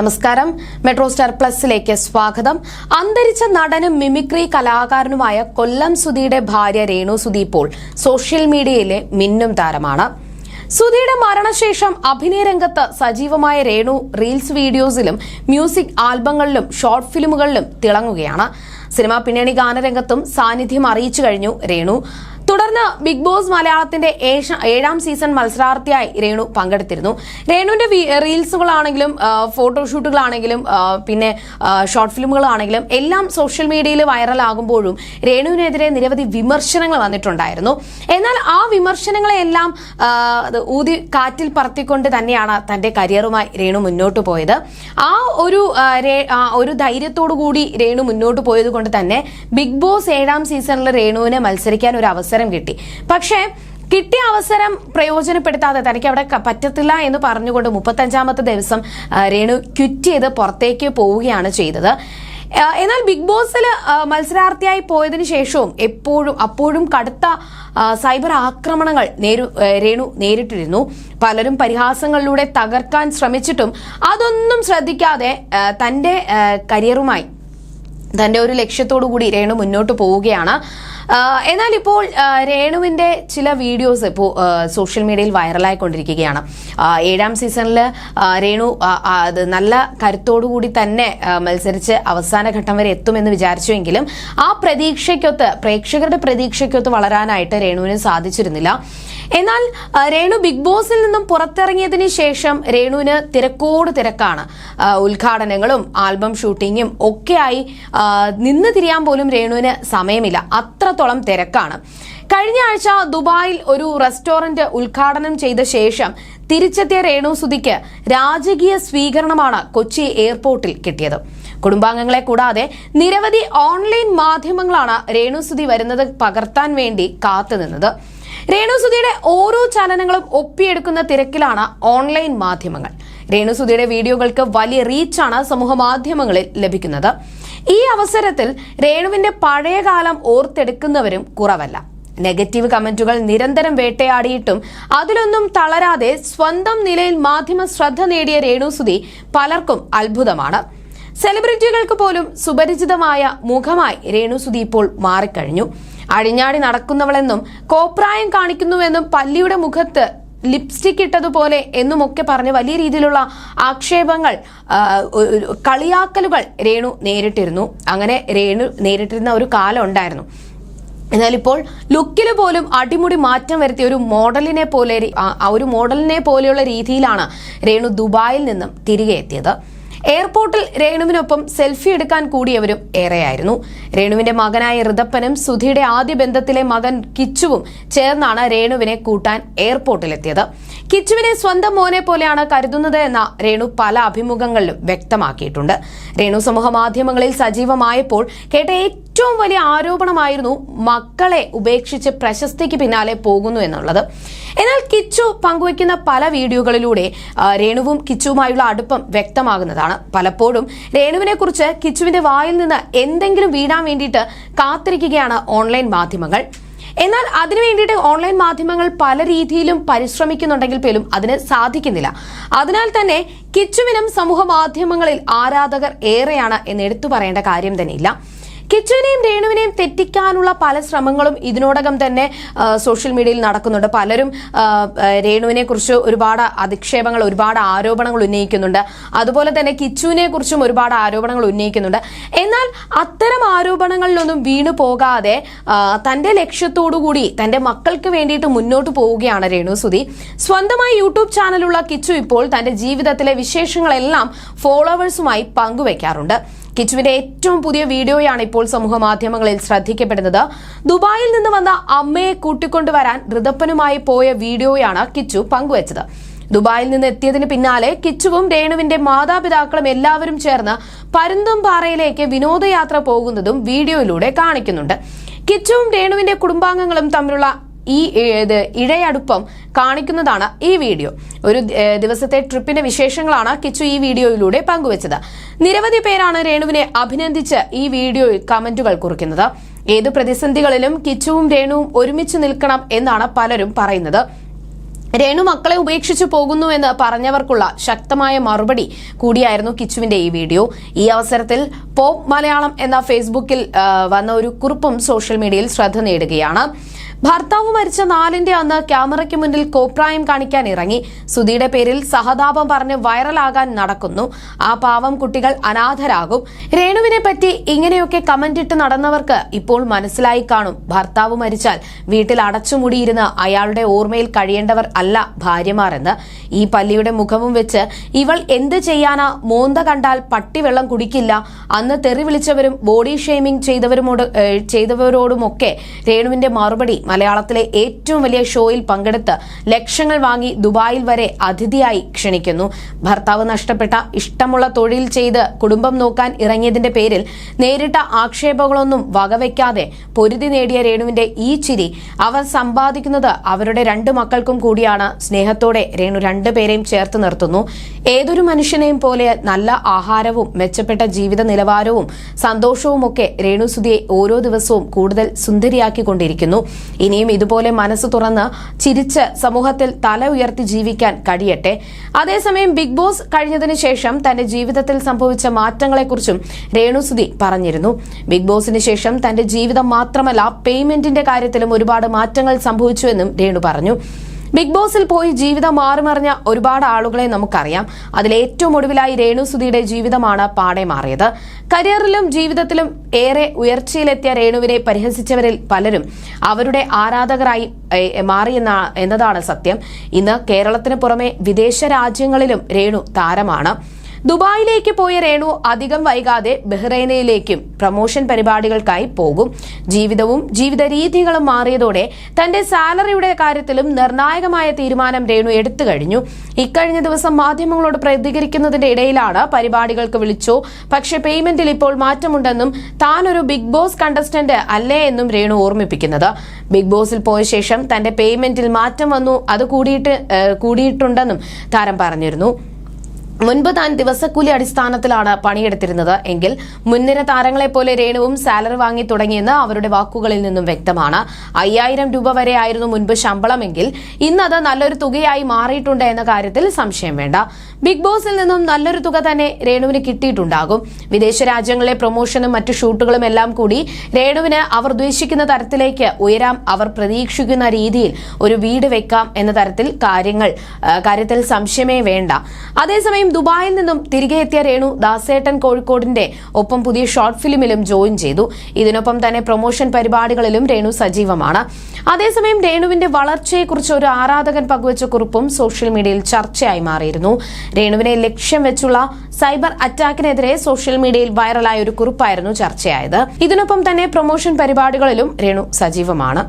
നമസ്കാരം. Metro star പ്ലസിലേക്ക് സ്വാഗതം. അന്തരിച്ച നടനും മിമിക്രി കലാകാരനുമായ കൊല്ലം സുധിയുടെ ഭാര്യ രേണു സുധി ഇപ്പോൾ സോഷ്യൽ മീഡിയയിലെ മിന്നും താരമാണ്. സുധിയുടെ മരണശേഷം അഭിനയ രംഗത്ത് സജീവമായ രേണു റീൽസ് വീഡിയോസിലും മ്യൂസിക് ആൽബങ്ങളിലും ഷോർട്ട് ഫിലിമുകളിലും തിളങ്ങുകയാണ്. സിനിമാ പിന്നണി ഗാനരംഗത്തും സാന്നിധ്യം അറിയിച്ചു കഴിഞ്ഞു രേണു. തുടർന്ന് ബിഗ് ബോസ് മലയാളത്തിന്റെ ഏഴാം സീസൺ മത്സരാർത്ഥിയായി രേണു പങ്കെടുത്തിരുന്നു. രേണുവിന്റെ റീൽസുകളാണെങ്കിലും ഫോട്ടോഷൂട്ടുകളാണെങ്കിലും പിന്നെ ഷോർട്ട് ഫിലിമുകളാണെങ്കിലും എല്ലാം സോഷ്യൽ മീഡിയയിൽ വൈറലാകുമ്പോഴും രേണുവിനെതിരെ നിരവധി വിമർശനങ്ങൾ വന്നിട്ടുണ്ടായിരുന്നു. എന്നാൽ ആ വിമർശനങ്ങളെല്ലാം ഊതി കാറ്റിൽ പറത്തിക്കൊണ്ട് തന്നെയാണ് തന്റെ കരിയറുമായി രേണു മുന്നോട്ട് പോയത്. ആ ഒരു ഒരു ധൈര്യത്തോടു കൂടി രേണു മുന്നോട്ട് പോയത് കൊണ്ട് തന്നെ ബിഗ് ബോസ് ഏഴാം സീസണിൽ രേണുവിനെ മത്സരിക്കാൻ ഒരു അവസരം കിട്ടി. പക്ഷേ കിട്ടിയ അവസരം പ്രയോജനപ്പെടുത്താതെ തനിക്ക് അവിടെ പറ്റത്തില്ല എന്ന് പറഞ്ഞുകൊണ്ട് മുപ്പത്തഞ്ചാമത്തെ ദിവസം രേണു ക്വിറ്റ് ചെയ്ത് പുറത്തേക്ക് പോവുകയാണ് ചെയ്തത്. എന്നാൽ ബിഗ് ബോസിൽ മത്സരാർത്ഥിയായി പോയതിനു ശേഷവും എപ്പോഴും അപ്പോഴും കടുത്ത സൈബർ ആക്രമണങ്ങൾ നേരു രേണു നേരിട്ടിരുന്നു. പലരും പരിഹാസങ്ങളിലൂടെ തകർക്കാൻ ശ്രമിച്ചിട്ടും അതൊന്നും ശ്രദ്ധിക്കാതെ തന്റെ കരിയറുമായി തന്റെ ഒരു ലക്ഷ്യത്തോടു കൂടി രേണു മുന്നോട്ട് പോവുകയാണ്. എന്നാൽ ഇപ്പോൾ രേണുവിന്റെ ചില വീഡിയോസ് ഇപ്പോൾ സോഷ്യൽ മീഡിയയിൽ വൈറലായിക്കൊണ്ടിരിക്കുകയാണ്. ഏഴാം സീസണിൽ രേണു അത് നല്ല കരുത്തോടു കൂടി തന്നെ മത്സരിച്ച് അവസാന ഘട്ടം വരെ എത്തുമെന്ന് വിചാരിച്ചുവെങ്കിലും ആ പ്രതീക്ഷയ്ക്കൊത്ത് പ്രേക്ഷകരുടെ പ്രതീക്ഷയ്ക്കൊത്ത് വളരാനായിട്ട് രേണുവിന് സാധിച്ചിരുന്നില്ല. എന്നാൽ രേണു ബിഗ് ബോസിൽ നിന്നും പുറത്തിറങ്ങിയതിന് ശേഷം രേണുവിന് തിരക്കോട് തിരക്കാണ്. ഉദ്ഘാടനങ്ങളും ആൽബം ഷൂട്ടിങ്ങും ഒക്കെയായി നിന്ന് തിരിയാൻ പോലും രേണുവിന് സമയമില്ല. അത്രത്തോളം തിരക്കാണ്. കഴിഞ്ഞ ആഴ്ച ദുബായിൽ ഒരു റെസ്റ്റോറന്റ് ഉദ്ഘാടനം ചെയ്ത ശേഷം തിരിച്ചെത്തിയ രേണു സുധിക്ക് രാജകീയ സ്വീകരണമാണ് കൊച്ചി എയർപോർട്ടിൽ കിട്ടിയത്. കുടുംബാംഗങ്ങളെ കൂടാതെ നിരവധി ഓൺലൈൻ മാധ്യമങ്ങളാണ് രേണു സുധി വരുന്നത് പകർത്താൻ വേണ്ടി കാത്തുനിന്നത്. രേണുസുതിയുടെ ഓരോ ചലനങ്ങളും ഒപ്പിയെടുക്കുന്ന തിരക്കിലാണ് ഓൺലൈൻ മാധ്യമങ്ങൾ. രേണുസുതിയുടെ വീഡിയോകൾക്ക് വലിയ റീച്ചാണ് സമൂഹ മാധ്യമങ്ങളിൽ ലഭിക്കുന്നത്. ഈ അവസരത്തിൽ രേണുവിന്റെ പഴയകാലം ഓർത്തെടുക്കുന്നവരും കുറവല്ല. നെഗറ്റീവ് കമന്റുകൾ നിരന്തരം വേട്ടയാടിയിട്ടും അതിലൊന്നും തളരാതെ സ്വന്തം നിലയിൽ മാധ്യമ ശ്രദ്ധ നേടിയ രേണുസുതി പലർക്കും അത്ഭുതമാണ്. സെലിബ്രിറ്റികൾക്ക് പോലും സുപരിചിതമായ മുഖമായി രേണുസുതി ഇപ്പോൾ മാറിക്കഴിഞ്ഞു. അഴിഞ്ഞാടി നടക്കുന്നവളെന്നും കോപ്രായം കാണിക്കുന്നുവെന്നും പല്ലിയുടെ മുഖത്ത് ലിപ്സ്റ്റിക് ഇട്ടതുപോലെ എന്നുമൊക്കെ പറഞ്ഞ് വലിയ രീതിയിലുള്ള ആക്ഷേപങ്ങൾ കളിയാക്കലുകൾ രേണു നേരിട്ടിരുന്നു. അങ്ങനെ രേണു നേരിട്ടിരുന്ന ഒരു കാലം ഉണ്ടായിരുന്നു. എന്നാൽ ഇപ്പോൾ ലുക്കിൽ പോലും അടിമുടി മാറ്റം വരുത്തിയ ഒരു മോഡലിനെ പോലെ ഒരു മോഡലിനെ പോലെയുള്ള രീതിയിലാണ് രേണു ദുബായിൽ നിന്നും തിരികെ എത്തിയത്. എയർപോർട്ടിൽ രേണുവിനൊപ്പം സെൽഫി എടുക്കാൻ കൂടിയവരും ഏറെയായിരുന്നു. രേണുവിന്റെ മകനായ ഋതപ്പനും സുധിയുടെ ആദ്യ ബന്ധത്തിലെ മകൻ കിച്ചുവും ചേർന്നാണ് രേണുവിനെ കൂട്ടാൻ എയർപോർട്ടിലെത്തിയത്. കിച്ചുവിനെ സ്വന്തം മോനെ പോലെയാണ് കരുതുന്നത് എന്ന രേണു പല അഭിമുഖങ്ങളിലും വ്യക്തമാക്കിയിട്ടുണ്ട്. രേണു സമൂഹ മാധ്യമങ്ങളിൽ സജീവമായപ്പോൾ കേട്ട ഏറ്റവും വലിയ ആരോപണമായിരുന്നു മക്കളെ ഉപേക്ഷിച്ച് പ്രശസ്തിക്ക് പിന്നാലെ പോകുന്നു എന്നുള്ളത്. എന്നാൽ കിച്ചു പങ്കുവയ്ക്കുന്ന പല വീഡിയോകളിലൂടെ രേണുവും കിച്ചുവുമായുള്ള അടുപ്പം വ്യക്തമാകുന്നതാണ്. പലപ്പോഴും രേണുവിനെ കുറിച്ച് കിച്ചുവിന്റെ വായിൽ നിന്ന് എന്തെങ്കിലും വീഴാൻ വേണ്ടിയിട്ട് കാത്തിരിക്കുകയാണ് ഓൺലൈൻ മാധ്യമങ്ങൾ. എന്നാൽ അതിനു വേണ്ടിയിട്ട് ഓൺലൈൻ മാധ്യമങ്ങൾ പല രീതിയിലും പരിശ്രമിക്കുന്നുണ്ടെങ്കിൽ പോലും അതിന് സാധിക്കുന്നില്ല. അതിനാൽ തന്നെ കിച്ചുവിനും സമൂഹ മാധ്യമങ്ങളിൽ ആരാധകർ ഏറെയാണ് എന്ന് എടുത്തു പറയേണ്ട കാര്യം തന്നെയില്ല. കിച്ചുവിനെയും രേണുവിനെയും തെറ്റിക്കാനുള്ള പല ശ്രമങ്ങളും ഇതിനോടകം തന്നെ സോഷ്യൽ മീഡിയയിൽ നടക്കുന്നുണ്ട്. പലരും രേണുവിനെ കുറിച്ച് ഒരുപാട് അധിക്ഷേപങ്ങൾ ഒരുപാട് ആരോപണങ്ങൾ ഉന്നയിക്കുന്നുണ്ട്. അതുപോലെ തന്നെ കിച്ചുവിനെ കുറിച്ചും ഒരുപാട് ആരോപണങ്ങൾ ഉന്നയിക്കുന്നുണ്ട്. എന്നാൽ അത്തരം ആരോപണങ്ങളിലൊന്നും വീണു പോകാതെ തന്റെ ലക്ഷ്യത്തോടുകൂടി തന്റെ മക്കൾക്ക് വേണ്ടിയിട്ട് മുന്നോട്ട് പോവുകയാണ് രേണു സുധി. സ്വന്തമായി യൂട്യൂബ് ചാനലുള്ള കിച്ചു ഇപ്പോൾ തന്റെ ജീവിതത്തിലെ വിശേഷങ്ങളെല്ലാം ഫോളോവേഴ്സുമായി പങ്കുവെക്കാറുണ്ട്. കിച്ചുവിന്റെ ഏറ്റവും പുതിയ വീഡിയോയാണ് ഇപ്പോൾ സമൂഹ മാധ്യമങ്ങളിൽ ശ്രദ്ധിക്കപ്പെടുന്നത്. ദുബായിൽ നിന്ന് വന്ന അമ്മയെ കൂട്ടിക്കൊണ്ടുവരാൻ ഋതപ്പനുമായി പോയ വീഡിയോയാണ് കിച്ചു പങ്കുവച്ചത്. ദുബായിൽ നിന്ന് എത്തിയതിന് പിന്നാലെ കിച്ചുവും രേണുവിന്റെ മാതാപിതാക്കളും എല്ലാവരും ചേർന്ന് പരുന്തുംപാറയിലേക്ക് വിനോദയാത്ര പോകുന്നതും വീഡിയോയിലൂടെ കാണിക്കുന്നുണ്ട്. കിച്ചുവും രേണുവിന്റെ കുടുംബാംഗങ്ങളും തമ്മിലുള്ള ഈ ഇഴയടുപ്പം കാണിക്കുന്നതാണ് ഈ വീഡിയോ. ഒരു ദിവസത്തെ ട്രിപ്പിന്റെ വിശേഷങ്ങളാണ് കിച്ചു ഈ വീഡിയോയിലൂടെ പങ്കുവച്ചത്. നിരവധി പേരാണ് രേണുവിനെ അഭിനന്ദിച്ച് ഈ വീഡിയോയിൽ കമന്റുകൾ കുറിക്കുന്നത്. ഏതു പ്രതിസന്ധികളിലും കിച്ചുവും രേണുവും ഒരുമിച്ച് നിൽക്കണം എന്നാണ് പലരും പറയുന്നത്. രേണു മക്കളെ ഉപേക്ഷിച്ചു പോകുന്നു എന്ന് പറഞ്ഞവർക്കുള്ള ശക്തമായ മറുപടി കൂടിയായിരുന്നു കിച്ചുവിന്റെ ഈ വീഡിയോ. ഈ അവസരത്തിൽ പോപ്പ് മലയാളം എന്ന ഫേസ്ബുക്കിൽ വന്ന ഒരു കുറിപ്പും സോഷ്യൽ മീഡിയയിൽ ശ്രദ്ധ നേടുകയാണ്. ഭർത്താവ് മരിച്ച നാലിന്റെ അന്ന് ക്യാമറയ്ക്ക് മുന്നിൽ കോപ്രായം കാണിക്കാൻ ഇറങ്ങി. സുധിയുടെ പേരിൽ സഹതാപം പറഞ്ഞ് വൈറലാകാൻ നടക്കുന്നു. ആ പാവം കുട്ടികൾ അനാഥരാകും. രേണുവിനെ പറ്റി ഇങ്ങനെയൊക്കെ കമന്റ് ഇട്ട് നടന്നവർക്ക് ഇപ്പോൾ മനസ്സിലായി കാണും. ഭർത്താവ് മരിച്ചാൽ വീട്ടിൽ അടച്ചുമുടിയിരുന്ന് അയാളുടെ ഓർമ്മയിൽ കഴിയേണ്ടവർ അല്ല ഭാര്യമാരെന്ന്. ഈ പല്ലിയുടെ മുഖവും വെച്ച് ഇവൾ എന്ത് ചെയ്യാനാ? മോന്ത കണ്ടാൽ പട്ടിവെള്ളം കുടിക്കില്ല. അന്ന് തെറി വിളിച്ചവരും ബോഡി ഷെയ്മിംഗ് ചെയ്തവരുമോട് ചെയ്തവരോടുമൊക്കെ രേണുവിന്റെ മറുപടി മലയാളത്തിലെ ഏറ്റവും വലിയ ഷോയിൽ പങ്കെടുത്ത് ലക്ഷങ്ങൾ വാങ്ങി ദുബായിൽ വരെ അതിഥിയായി ക്ഷണിക്കുന്നു. ഭർത്താവ് നഷ്ടപ്പെട്ട ഇഷ്ടമുള്ള തൊഴിൽ ചെയ്ത് കുടുംബം നോക്കാൻ ഇറങ്ങിയതിന്റെ പേരിൽ നേരിട്ട ആക്ഷേപങ്ങളൊന്നും വകവയ്ക്കാതെ പൊരുതി നേടിയ രേണുവിന്റെ ഈ ചിരി അവർ സമ്പാദിക്കുന്നത് അവരുടെ രണ്ട് മക്കൾക്കും കൂടിയാണ്. സ്നേഹത്തോടെ രേണു രണ്ടുപേരെയും ചേർത്ത് നിർത്തുന്നു. ഏതൊരു മനുഷ്യനെയും പോലെ നല്ല ആഹാരവും മെച്ചപ്പെട്ട ജീവിത നിലവാരവും സന്തോഷവും ഒക്കെ രേണുസുതിയെ ഓരോ ദിവസവും കൂടുതൽ സുന്ദരിയാക്കിക്കൊണ്ടിരിക്കുന്നു. ഇനിയും ഇതുപോലെ മനസ്സ് തുറന്ന് ചിരിച്ച് സമൂഹത്തിൽ തല ഉയർത്തി ജീവിക്കാൻ കഴിയട്ടെ. അതേസമയം ബിഗ് ബോസ് കഴിഞ്ഞതിന് ശേഷം തന്റെ ജീവിതത്തിൽ സംഭവിച്ച മാറ്റങ്ങളെക്കുറിച്ചും രേണുസുതി പറഞ്ഞിരുന്നു. ബിഗ് ബോസിന് ശേഷം തന്റെ ജീവിതം മാത്രമല്ല പേയ്മെന്റിന്റെ കാര്യത്തിലും ഒരുപാട് മാറ്റങ്ങൾ സംഭവിച്ചുവെന്നും രേണു പറഞ്ഞു. ബിഗ് ബോസിൽ പോയി ജീവിതം മാറിമറിഞ്ഞ ഒരുപാട് ആളുകളെ നമുക്കറിയാം. അതിൽ ഏറ്റവും ഒടുവിലായി രേണു സുധിയുടെ ജീവിതമാണ് പാടെ മാറിയത്. കരിയറിലും ജീവിതത്തിലും ഏറെ ഉയർച്ചയിലെത്തിയ രേണുവിനെ പരിഹസിച്ചവരിൽ പലരും അവരുടെ ആരാധകരായി മാറിയെന്ന എന്നതാണ് സത്യം. ഇന്ന് കേരളത്തിന് പുറമെ വിദേശ രാജ്യങ്ങളിലും രേണു താരമാണ്. ദുബായിലേക്ക് പോയ രേണു അധികം വൈകാതെ ബഹ്റൈനയിലേക്കും പ്രമോഷൻ പരിപാടികൾക്കായി പോകും. ജീവിതവും ജീവിത രീതികളും മാറിയതോടെ തന്റെ സാലറിയുടെ കാര്യത്തിലും നിർണായകമായ തീരുമാനം രേണു എടുത്തു കഴിഞ്ഞു. ഇക്കഴിഞ്ഞ ദിവസം മാധ്യമങ്ങളോട് പ്രതികരിക്കുന്നതിന്റെ ഇടയിലാണ് പരിപാടികൾക്ക് വിളിച്ചോ പക്ഷേ പേയ്മെന്റിൽ ഇപ്പോൾ മാറ്റമുണ്ടെന്നും താൻ ഒരു ബിഗ് ബോസ് കണ്ടസ്റ്റന്റ് അല്ലേ എന്നും രേണു ഓർമ്മിപ്പിക്കുന്നത്. ബിഗ് ബോസിൽ പോയ ശേഷം തന്റെ പേയ്മെന്റിൽ മാറ്റം വന്നു അത് കൂടിയിട്ട് കൂടിയിട്ടുണ്ടെന്നും താരം പറഞ്ഞിരുന്നു. മുൻപ് താൻ ദിവസക്കൂലി അടിസ്ഥാനത്തിലാണ് പണിയെടുത്തിരുന്നത്. എങ്കിൽ മുൻനിര താരങ്ങളെപ്പോലെ രേണുവും സാലറി വാങ്ങി തുടങ്ങിയെന്ന് അവരുടെ വാക്കുകളിൽ നിന്നും വ്യക്തമാണ്. അയ്യായിരം രൂപ വരെ ആയിരുന്നു മുൻപ് ശമ്പളമെങ്കിൽ ഇന്നത് നല്ലൊരു തുകയായി മാറിയിട്ടുണ്ട് എന്ന കാര്യത്തിൽ സംശയം വേണ്ട. ബിഗ് ബോസിൽ നിന്നും നല്ലൊരു തുക തന്നെ രേണുവിന് കിട്ടിയിട്ടുണ്ടാകും. വിദേശ രാജ്യങ്ങളിലെ പ്രൊമോഷനും മറ്റു ഷൂട്ടുകളും എല്ലാം കൂടി രേണുവിന് അവർ ഉദ്ദേശിക്കുന്ന തരത്തിലേക്ക് ഉയരാം. അവർ പ്രതീക്ഷിക്കുന്ന രീതിയിൽ ഒരു വീട് വെക്കാം എന്ന തരത്തിൽ കാര്യങ്ങൾ കാര്യത്തിൽ സംശയമേ വേണ്ട. അതേസമയം ദുബായിൽ നിന്നും തിരികെ എത്തിയ രേണു ദാസേട്ടൻ കോഴിക്കോടിന്റെ ഒപ്പം പുതിയ ഷോർട്ട് ഫിലിമിലും ജോയിൻ ചെയ്തു. ഇതിനൊപ്പം തന്നെ പ്രൊമോഷൻ പരിപാടികളിലും രേണു സജീവമാണ്. അതേസമയം രേണുവിന്റെ വളർച്ചയെക്കുറിച്ച് ഒരു ആരാധകൻ പങ്കുവച്ച കുറിപ്പും സോഷ്യൽ മീഡിയയിൽ ചർച്ചയായി മാറിയിരുന്നു. രേണുവിനെ ലക്ഷ്യം വെച്ചുള്ള സൈബർ അറ്റാക്കിനെതിരെ സോഷ്യൽ മീഡിയയിൽ വൈറലായ ഒരു കുറിപ്പായിരുന്നു ചർച്ചയായത്. ഇതിനൊപ്പം തന്നെ പ്രൊമോഷൻ പരിപാടികളിലും രേണു സജീവമാണ്.